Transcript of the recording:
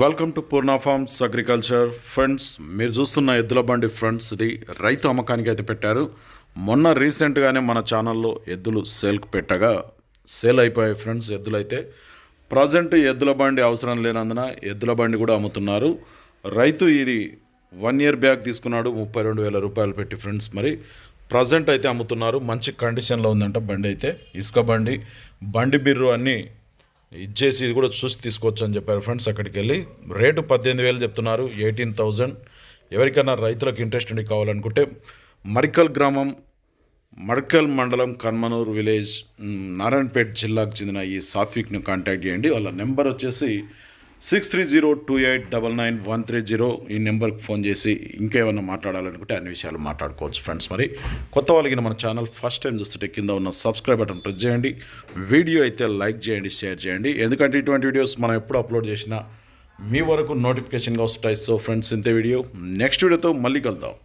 Welcome to Purna farms agriculture friends మీరు చూస్తున్న ఎద్దుల బండి ఫ్రెండ్స్ ఇది రైతు అమ్మకానికి అయితే పెట్టారు. మొన్న రీసెంట్గానే మన ఛానల్లో ఎద్దులు సేల్కి పెట్టగా సేల్ అయిపోయాయి ఫ్రెండ్స్ ఎద్దులైతే. ప్రజెంట్ ఎద్దుల బండి అవసరం లేనందున ఎద్దుల బండి కూడా అమ్ముతున్నారు. రైతు ఇది వన్ ఇయర్ బ్యాక్ తీసుకున్నాడు ముప్పై రెండు వేల రూపాయలు పెట్టి ఫ్రెండ్స్ మరి ప్రజెంట్ అయితే అమ్ముతున్నారు. మంచి కండిషన్లో ఉందంట బండి అయితే. ఇసుక బండి బండి బిర్రు అన్నీ ఇచ్చేసి ఇది కూడా చూసి తీసుకోవచ్చు అని చెప్పారు ఫ్రెండ్స్ అక్కడికి వెళ్ళి. రేటు పద్దెనిమిది వేలు చెప్తున్నారు ఎయిటీన్ థౌజండ్ ఎవరికైనా రైతులకు ఇంట్రెస్ట్ ఉండి కావాలనుకుంటే మరికల్ గ్రామం మడకల్ మండలం కన్మనూర్ విలేజ్ నారాయణపేట్ జిల్లాకు చెందిన ఈ సాత్విక్ను కాంటాక్ట్ చేయండి. వాళ్ళ నెంబర్ వచ్చేసి six three zero two eight double nine one three zero ఈ నెంబర్కి ఫోన్ చేసి ఇంకేమైనా మాట్లాడాలనుకుంటే అన్ని విషయాలు మాట్లాడుకోవచ్చు ఫ్రెండ్స్ మరి. కొత్త వాళ్ళకి మన ఛానల్ ఫస్ట్ టైం చూస్తుంటే కింద ఉన్న సబ్స్క్రైబ్ బటన్ ప్రెస్ చేయండి. వీడియో అయితే లైక్ చేయండి షేర్ చేయండి. ఎందుకంటే ఇటువంటి వీడియోస్ మనం ఎప్పుడు అప్లోడ్ చేసినా మీ వరకు నోటిఫికేషన్గా వస్తాయి. సో ఫ్రెండ్స్ ఇంతే వీడియో. నెక్స్ట్ వీడియోతో మళ్ళీ కలుద్దాం.